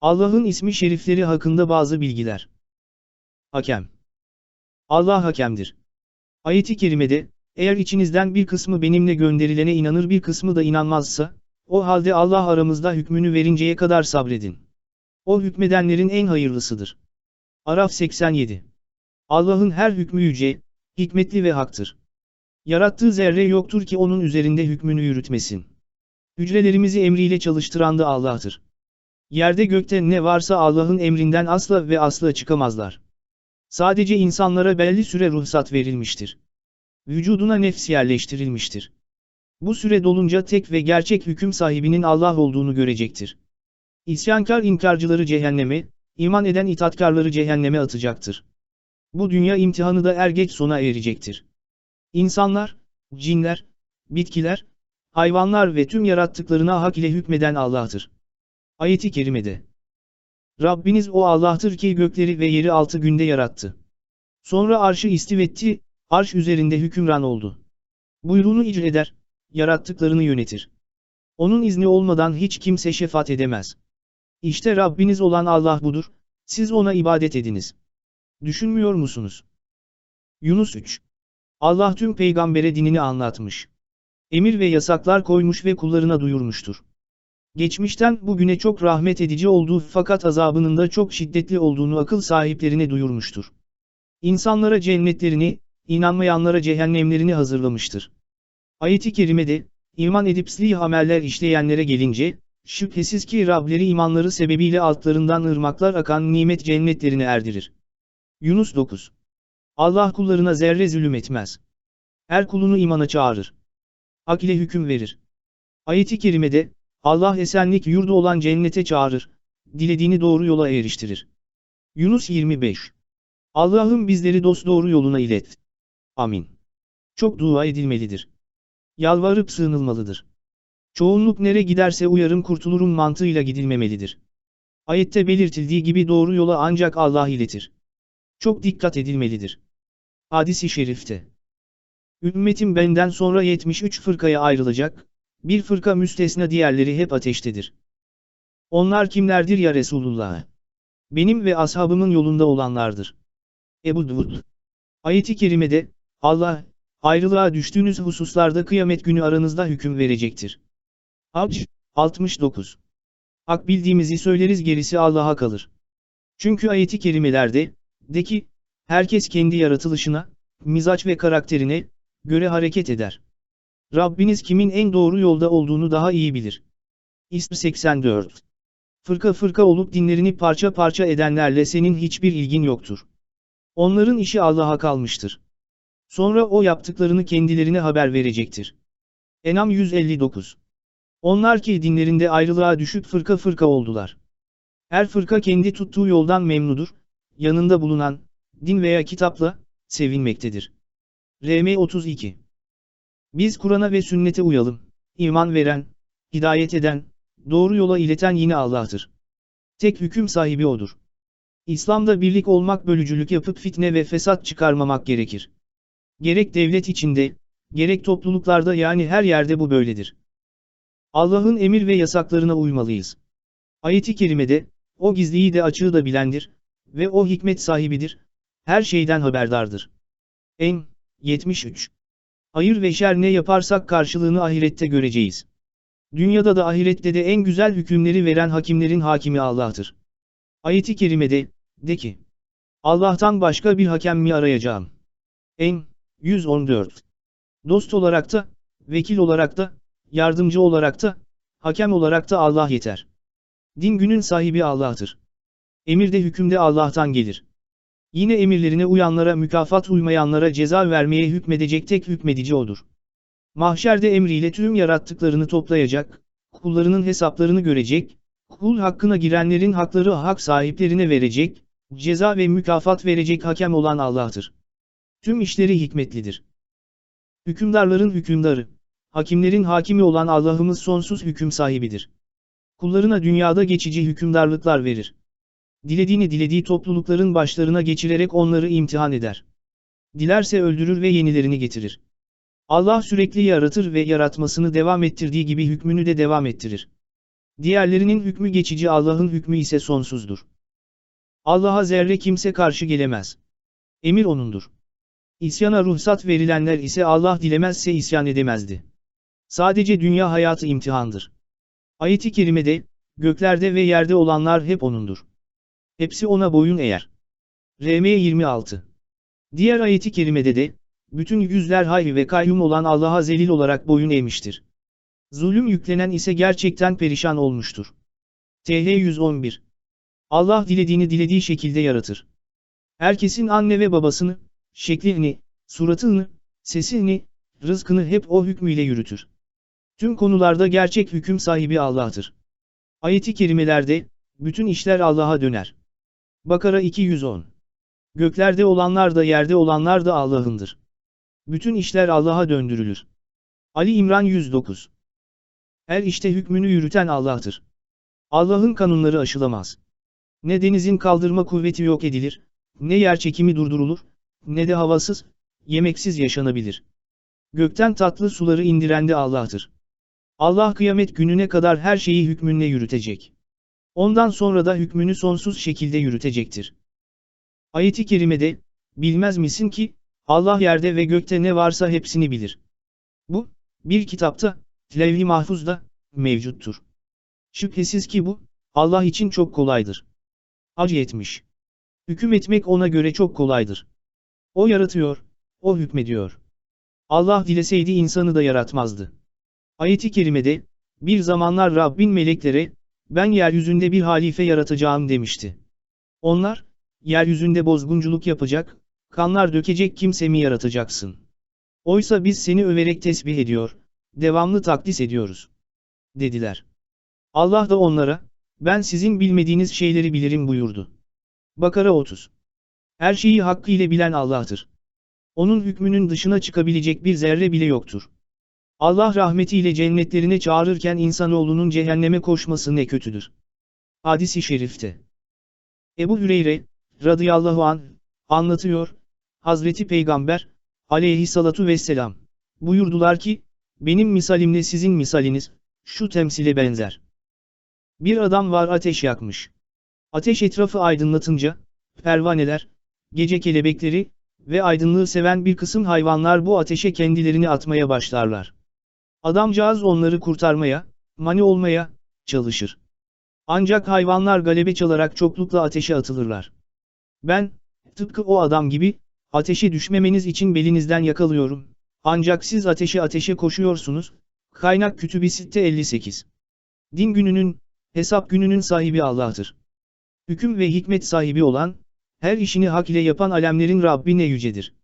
Allah'ın ismi şerifleri hakkında bazı bilgiler. Hakem. Allah hakemdir. Ayet-i kerimede, eğer içinizden bir kısmı benimle gönderilene inanır bir kısmı da inanmazsa, o halde Allah aramızda hükmünü verinceye kadar sabredin. O hükmedenlerin en hayırlısıdır. Araf 87 Allah'ın her hükmü yüce, hikmetli ve haktır. Yarattığı zerre yoktur ki onun üzerinde hükmünü yürütmesin. Hücrelerimizi emriyle çalıştıran da Allah'tır. Yerde gökte ne varsa Allah'ın emrinden asla ve asla çıkamazlar. Sadece insanlara belli süre ruhsat verilmiştir. Vücuduna nefs yerleştirilmiştir. Bu süre dolunca tek ve gerçek hüküm sahibinin Allah olduğunu görecektir. İsyankar inkarcıları cehenneme, iman eden itaatkarları cehenneme atacaktır. Bu dünya imtihanı da er geç sona erecektir. İnsanlar, cinler, bitkiler, hayvanlar ve tüm yarattıklarına hak ile hükmeden Allah'tır. Ayeti kerimede. Rabbiniz o Allah'tır ki gökleri ve yeri altı günde yarattı. Sonra arşı istivetti, arş üzerinde hükümran oldu. Buyruğunu icra eder, yarattıklarını yönetir. Onun izni olmadan hiç kimse şefaat edemez. İşte Rabbiniz olan Allah budur, siz ona ibadet ediniz. Düşünmüyor musunuz? Yunus 3 Allah tüm peygambere dinini anlatmış. Emir ve yasaklar koymuş ve kullarına duyurmuştur. Geçmişten bugüne çok rahmet edici olduğu fakat azabının da çok şiddetli olduğunu akıl sahiplerine duyurmuştur. İnsanlara cennetlerini, inanmayanlara cehennemlerini hazırlamıştır. Ayet-i kerimede, iman edip slih ameller işleyenlere gelince, şüphesiz ki Rableri imanları sebebiyle altlarından ırmaklar akan nimet cennetlerine erdirir. Yunus 9 Allah kullarına zerre zulüm etmez. Her kulunu imana çağırır. Hak ile hüküm verir. Ayet-i kerimede, Allah esenlik yurdu olan cennete çağırır, dilediğini doğru yola eriştirir. Yunus 25 Allah'ım bizleri dost doğru yoluna ilet. Amin. Çok dua edilmelidir. Yalvarıp sığınılmalıdır. Çoğunluk nere giderse uyarım kurtulurum mantığıyla gidilmemelidir. Ayette belirtildiği gibi doğru yola ancak Allah iletir. Çok dikkat edilmelidir. Hadis-i şerifte. Ümmetim benden sonra 73 fırkaya ayrılacak, bir fırka müstesna diğerleri hep ateştedir. Onlar kimlerdir ya Resulullah? Benim ve ashabımın yolunda olanlardır. Ebu Davud. Ayet-i kerimede, Allah, ayrılığa düştüğünüz hususlarda kıyamet günü aranızda hüküm verecektir. Hac, 69. Hak bildiğimizi söyleriz gerisi Allah'a kalır. Çünkü ayeti kerimelerde, de ki, herkes kendi yaratılışına, mizaç ve karakterine, göre hareket eder. Rabbiniz kimin en doğru yolda olduğunu daha iyi bilir. İsm 84 Fırka fırka olup dinlerini parça parça edenlerle senin hiçbir ilgin yoktur. Onların işi Allah'a kalmıştır. Sonra o yaptıklarını kendilerine haber verecektir. Enam 159 Onlar ki dinlerinde ayrılığa düşüp fırka fırka oldular. Her fırka kendi tuttuğu yoldan memnudur, yanında bulunan, din veya kitapla, sevinmektedir. RM 32 Biz Kur'an'a ve sünnete uyalım, iman veren, hidayet eden, doğru yola ileten yine Allah'tır. Tek hüküm sahibi O'dur. İslam'da birlik olmak bölücülük yapıp fitne ve fesat çıkarmamak gerekir. Gerek devlet içinde, gerek topluluklarda yani her yerde bu böyledir. Allah'ın emir ve yasaklarına uymalıyız. Ayet-i kerimede, o gizliyi de açığı da bilendir ve o hikmet sahibidir, her şeyden haberdardır. En 73 Hayır ve şer ne yaparsak karşılığını ahirette göreceğiz. Dünyada da ahirette de en güzel hükümleri veren hakimlerin hakimi Allah'tır. Ayet-i kerimede, de ki, Allah'tan başka bir hakem mi arayacağım? En 114 Dost olarak da, vekil olarak da, yardımcı olarak da, hakem olarak da Allah yeter. Din günün sahibi Allah'tır. Emir de hükümde Allah'tan gelir. Yine emirlerine uyanlara mükafat uymayanlara ceza vermeye hükmedecek tek hükmedici odur. Mahşerde emriyle tüm yarattıklarını toplayacak, kullarının hesaplarını görecek, kul hakkına girenlerin hakları hak sahiplerine verecek, ceza ve mükafat verecek hakem olan Allah'tır. Tüm işleri hikmetlidir. Hükümdarların hükümdarı, hakimlerin hakimi olan Allah'ımız sonsuz hüküm sahibidir. Kullarına dünyada geçici hükümdarlıklar verir. Dilediğini dilediği toplulukların başlarına geçirerek onları imtihan eder. Dilerse öldürür ve yenilerini getirir. Allah sürekli yaratır ve yaratmasını devam ettirdiği gibi hükmünü de devam ettirir. Diğerlerinin hükmü geçici Allah'ın hükmü ise sonsuzdur. Allah'a zerre kimse karşı gelemez. Emir O'nundur. İsyana ruhsat verilenler ise Allah dilemezse isyan edemezdi. Sadece dünya hayatı imtihandır. Ayet-i kerimede, göklerde ve yerde olanlar hep O'nundur. Hepsi O'na boyun eğer. RM 26 Diğer ayeti kerimede de, bütün yüzler hay ve kayyum olan Allah'a zelil olarak boyun eğmiştir. Zulüm yüklenen ise gerçekten perişan olmuştur. TH 111 Allah dilediğini dilediği şekilde yaratır. Herkesin anne ve babasını, şeklini, suratını, sesini, rızkını hep o hükmüyle yürütür. Tüm konularda gerçek hüküm sahibi Allah'tır. Ayeti kerimelerde, bütün işler Allah'a döner. Bakara 210 Göklerde olanlar da yerde olanlar da Allah'ındır. Bütün işler Allah'a döndürülür. Ali İmran 109 Her işte hükmünü yürüten Allah'tır. Allah'ın kanunları aşılamaz. Ne denizin kaldırma kuvveti yok edilir, ne yer çekimi durdurulur, ne de havasız, yemeksiz yaşanabilir. Gökten tatlı suları indiren de Allah'tır. Allah kıyamet gününe kadar her şeyi hükmünle yürütecek. Ondan sonra da hükmünü sonsuz şekilde yürütecektir. Ayet-i kerimede, bilmez misin ki, Allah yerde ve gökte ne varsa hepsini bilir. Bu, bir kitapta, levh-i mahfuzda, mevcuttur. Şüphesiz ki bu, Allah için çok kolaydır. Acı etmiş. Hüküm etmek ona göre çok kolaydır. O yaratıyor, o hükmediyor. Allah dileseydi insanı da yaratmazdı. Ayet-i kerimede, bir zamanlar Rabbin meleklere, ben yeryüzünde bir halife yaratacağım demişti. Onlar, yeryüzünde bozgunculuk yapacak, kanlar dökecek kimse mi yaratacaksın? Oysa biz seni överek tesbih ediyor, devamlı takdis ediyoruz. Dediler. Allah da onlara, ben sizin bilmediğiniz şeyleri bilirim buyurdu. Bakara 30. Her şeyi hakkıyla bilen Allah'tır. Onun hükmünün dışına çıkabilecek bir zerre bile yoktur. Allah rahmetiyle cennetlerine çağırırken insanoğlunun cehenneme koşması ne kötüdür. Hadis-i şerifte. Ebu Hüreyre, radıyallahu an, anlatıyor, Hazreti Peygamber, aleyhissalatu vesselam, buyurdular ki, benim misalimle sizin misaliniz, şu temsile benzer. Bir adam var ateş yakmış. Ateş etrafı aydınlatınca, pervaneler, gece kelebekleri ve aydınlığı seven bir kısım hayvanlar bu ateşe kendilerini atmaya başlarlar. Adamcağız onları kurtarmaya, mani olmaya, çalışır. Ancak hayvanlar galebe çalarak çoklukla ateşe atılırlar. Ben, tıpkı o adam gibi, ateşe düşmemeniz için belinizden yakalıyorum. Ancak siz ateşe ateşe koşuyorsunuz. Kaynak Kütüb-i Sitte 58 Din gününün, hesap gününün sahibi Allah'tır. Hüküm ve hikmet sahibi olan, her işini hak ile yapan alemlerin Rabbi ne yücedir.